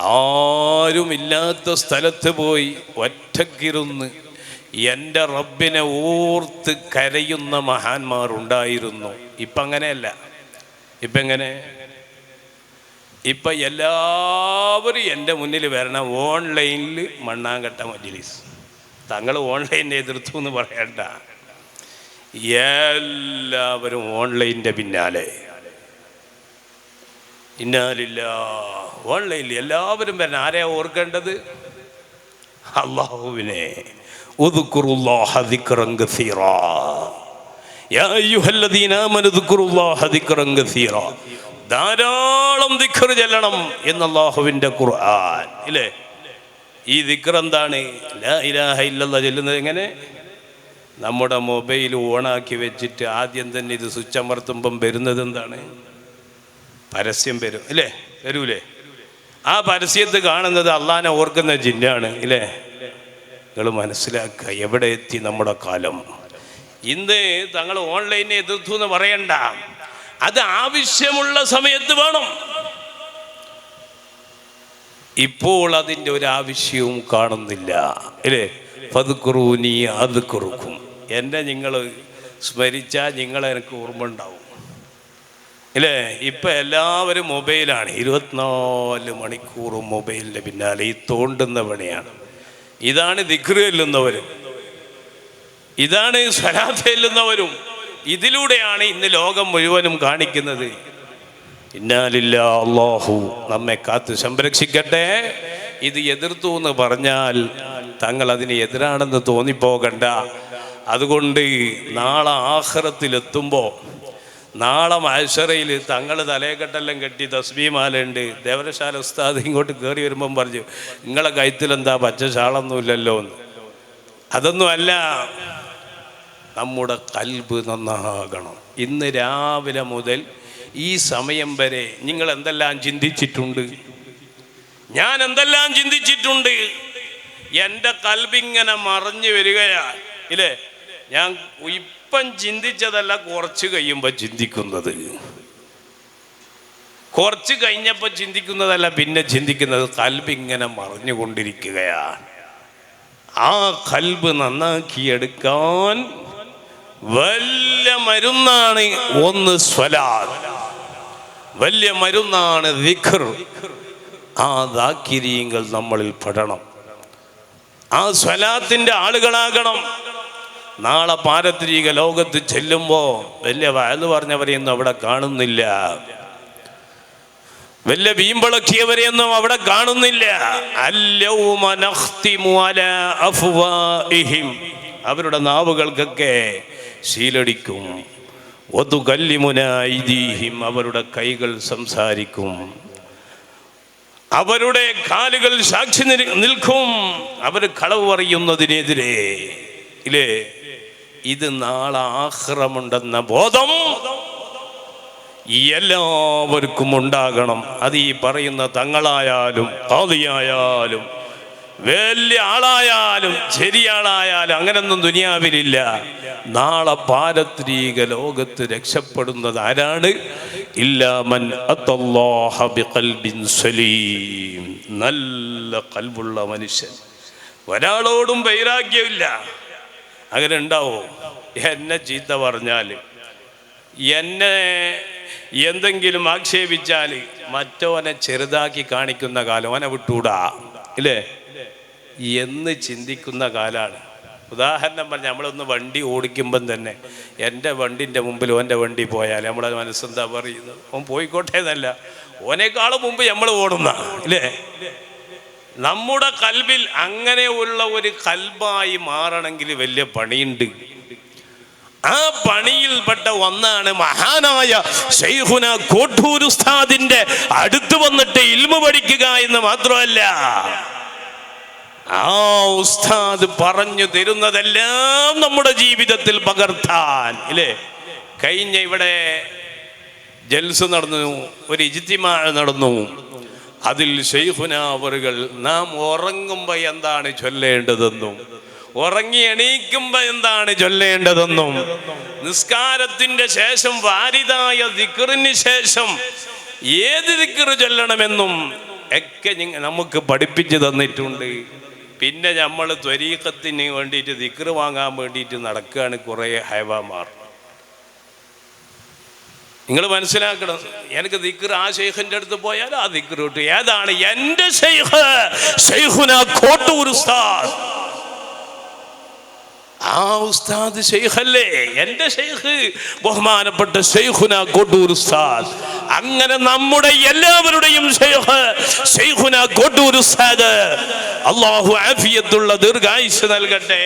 ആരുമില്ലാത്ത സ്ഥലത്ത് പോയി ഒറ്റക്കിരുന്ന് എന്റെ റബ്ബിനെ ഓർത്ത് കരയുന്ന മഹാന്മാരുണ്ടായിരുന്നു. ഇപ്പം അങ്ങനെയല്ല. ഇപ്പം എങ്ങനെ? ഇപ്പം എല്ലാവരും എന്റെ മുന്നിൽ വരണം. ഓൺലൈനിൽ മണ്ണാങ്കട്ട മജ്ലിസ്. തങ്ങൾ ഓൺലൈൻ എതിർത്തു എന്ന് പറയണ്ട. എല്ലാവരും ഓൺലൈന്റെ പിന്നാലെ. ഇന്നാലില്ല ഓൺലൈനിൽ എല്ലാവരും വരണം. ആരെയാ ഓർക്കേണ്ടത്? അള്ളാഹുവിനെ. ധാരാളം ദിക്ർ ചെല്ലണം എന്ന് അള്ളാഹുവിന്റെ ഖുർആൻ. ഇല്ലേ? ഈ ദിക്ർ എന്താണ്? ഇലാഹ ഇല്ലല്ലാഹ് ചെല്ലുന്നത് എങ്ങനെ? നമ്മുടെ മൊബൈൽ ഓണാക്കി വെച്ചിട്ട് ആദ്യം തന്നെ ഇത് സ്വിച്ച് അമർത്തുമ്പം വരുന്നത് എന്താണ്? പരസ്യം വരും അല്ലേ വരൂലേ? ആ പരസ്യത്ത് കാണുന്നത് അള്ളാനെ ഓർക്കുന്ന ജിന്നാണ് ഇല്ലേ? നിങ്ങൾ മനസ്സിലാക്കുക എവിടെ എത്തി നമ്മുടെ കാലം? ഇന്ന് തങ്ങൾ ഓൺലൈനെ എതിർത്തു എന്ന് പറയണ്ട. അത് ആവശ്യമുള്ള സമയത്ത് വേണം. ഇപ്പോൾ അതിന്റെ ഒരു ആവശ്യവും കാണുന്നില്ല അല്ലേ പതുക്കുറൂ നീ അത് കുറുക്കും എന്നെ നിങ്ങൾ സ്മരിച്ചാൽ നിങ്ങൾ എനിക്ക് ഓർമ്മ ഉണ്ടാവും. ഇല്ലേ? ഇപ്പം എല്ലാവരും മൊബൈലാണ്. ഇരുപത്തിനാല് മണിക്കൂറും മൊബൈലിന്റെ പിന്നാലെ ഈ തോണ്ടുന്ന പണിയാണ്. ഇതാണ് ദിക്റ് ചെല്ലുന്നവരും. ഇതാണ് സ്വലാത്ത് ചെല്ലുന്നവരും. ഇതിലൂടെയാണ് ഇന്ന് ലോകം മുഴുവനും കാണിക്കുന്നത്. ഇന്നാലില്ല അള്ളാഹു നമ്മെ കാത്ത് സംരക്ഷിക്കട്ടെ. ഇത് എതിർത്തു എന്ന് പറഞ്ഞാൽ തങ്ങൾ അതിന് എതിരാണെന്ന് തോന്നിപ്പോകണ്ട. അതുകൊണ്ട് നാളെ ആഹ്റത്തിലെത്തുമ്പോൾ നാളെ മത്സരയിൽ തങ്ങൾ തലയെക്കെട്ടെല്ലാം കെട്ടി തസ്ബീമാലുണ്ട് ദേവരശാല ഉസ്താദ് ഇങ്ങോട്ട് കയറി വരുമ്പം പറഞ്ഞു നിങ്ങളെ കൈത്തിലെന്താ പച്ച ശാളൊന്നുമില്ലല്ലോ എന്ന്. അതൊന്നുമല്ല നമ്മുടെ കൽബ് നന്നാകണം. ഇന്ന് രാവിലെ മുതൽ ഈ സമയം വരെ നിങ്ങൾ എന്തെല്ലാം ചിന്തിച്ചിട്ടുണ്ട്? ഞാൻ എന്തെല്ലാം ചിന്തിച്ചിട്ടുണ്ട്? എന്റെ കൽബിങ്ങനെ മറിഞ്ഞു വരികയാ. ഇല്ലേ? ഞാൻ ഇപ്പം ചിന്തിച്ചതല്ല കുറച്ച് കഴിയുമ്പോൾ ചിന്തിക്കുന്നത്. കുറച്ച് കഴിഞ്ഞപ്പോൾ ചിന്തിക്കുന്നതല്ല പിന്നെ ചിന്തിക്കുന്നത് കൽബിങ്ങനെ മറിഞ്ഞുകൊണ്ടിരിക്കുകയാണ്. ആ കൽബ് നന്നാക്കിയെടുക്കാൻ വലിയ മരുന്നാണ് ഒന്ന് സ്വലാത്ത്. വലിയ മരുന്നാണ് ദിഖർ. ആ ദാക്കിരീങ്ങൾ നമ്മളിൽ പെടണം ആ സ്വലാത്തിന്റെ ആളുകളാകണം. നാളെ പാരത്രിക ലോകത്ത് ചെല്ലുമ്പോൾ വലിയ വയത് പറഞ്ഞവരെയൊന്നും അവിടെ കാണുന്നില്ല. വലിയ വീമ്പിളക്കിയവരെയൊന്നും അവിടെ കാണുന്നില്ല. അവരുടെ നാവുകൾക്കൊക്കെ ശീലടിക്കും. ഒതുകല്ലിമുനായിദീഹിം അവരുടെ കൈകൾ സംസാരിക്കും. അവരുടെ കാലുകൾ സാക്ഷി നിൽക്കും. അവർ കളവ് പറയുന്നതിനെതിരെ. ഇല്ലേ ഇത് നാളെ ആഹ്റമുണ്ടെന്ന ബോധം എല്ലാവർക്കും ഉണ്ടാകണം. അത് ഈ പറയുന്ന തങ്ങളായാലും കാതിയായാലും വലിയ ആളായാലും ശരിയാളായാലും അങ്ങനൊന്നും ദുനിയാവിലില്ല. നാളെ പാരത്രീക ലോകത്ത് രക്ഷപ്പെടുന്നത് ആരാണ്? ഇല്ലാമൻ നല്ല കൽവുള്ള മനുഷ്യൻ. ഒരാളോടും വൈരാഗ്യമില്ല. അങ്ങനെ ഉണ്ടാവോ എന്നെ ചീത്ത പറഞ്ഞാൽ എന്നെ എന്തെങ്കിലും ആക്ഷേപിച്ചാൽ മറ്റവനെ ചെറുതാക്കി കാണിക്കുന്ന കാലം അവനെ വിട്ടൂടാ. ഇല്ലേ? എന്ന് ചിന്തിക്കുന്ന കാലാണ്. ഉദാഹരണം പറഞ്ഞാൽ നമ്മളൊന്ന് വണ്ടി ഓടിക്കുമ്പം തന്നെ എന്റെ വണ്ടിന്റെ മുമ്പിൽ ഓന്റെ വണ്ടി പോയാൽ നമ്മളെ മനസ്സെന്താ പറയുന്നത്? അവൻ പോയിക്കോട്ടേ എന്നല്ല. ഓനേക്കാളും മുമ്പ് നമ്മൾ ഓടുന്ന ഇല്ലേ? നമ്മുടെ കൽബിൽ അങ്ങനെയുള്ള ഒരു കൽബായി മാറണമെങ്കിൽ വലിയ പണിയുണ്ട്. ആ പണിയിൽപ്പെട്ട ഒന്നാണ് മഹാനായ ഷെയ്ഹുന കോട്ടൂർ ഉസ്താദിന്റെ അടുത്ത് വന്നിട്ട് ഇൽമ പഠിക്കുക എന്ന് മാത്രമല്ല ആ ഉസ്താദ് പറഞ്ഞു തരുന്നതെല്ലാം നമ്മുടെ ജീവിതത്തിൽ പകർത്താൻ. ഇല്ലേ? കഴിഞ്ഞ ഇവിടെ ജൽസ് നടന്നു ഒരു ഇജിത്തിമാ നടന്നു. അതിൽ ഷെയ്ഖുന അവറുകൾ നാം ഉറങ്ങുമ്പോൾ എന്താണ് ചൊല്ലേണ്ടതെന്നും ഉറങ്ങി എണീക്കുമ്പോൾ എന്താണ് ചൊല്ലേണ്ടതെന്നും നിസ്കാരത്തിന്റെ ശേഷം വാരിതായ ദിക്കറിന് ശേഷം ഏത് ദിക്കറ് ചൊല്ലണമെന്നും ഒക്കെ നമുക്ക് പഠിപ്പിച്ചു തന്നിട്ടുണ്ട്. പിന്നെ നമ്മൾ ത്വരീക്കത്തിന് വേണ്ടിയിട്ട് ദിക്ർ വാങ്ങാൻ വേണ്ടിയിട്ട് നടക്കുകയാണ് കുറേ ഹൈവാമാർ. നിങ്ങൾ മനസ്സിലാക്കണം. എനിക്ക് ദിക്ർ ആ ശൈഖിന്റെ അടുത്ത് പോയാൽ ആ ദിക്ർ കിട്ടും. ഏതാണ് എന്റെ ഷെയ്ഖ് ഷെയ്ഖുന കോട്ടൂർ ഉസ്താദ്. ആ ഉസ്താദ് ഷെയ്ഖല്ലേ എന്റെ ഷെയ്ഖ് ബഹുമാനപ്പെട്ട ഷെയ്ഖുന കോട്ടൂർ ഉസ്താദ്. അങ്ങനെ നമ്മുടെ എല്ലാവരുടെയും ഷെയ്ഖ് ഷെയ്ഖുന കോട്ടൂർ ഉസ്താദ്. അള്ളാഹു ആഫിയത്തുള്ള ദീർഘായുസ് നൽകട്ടെ.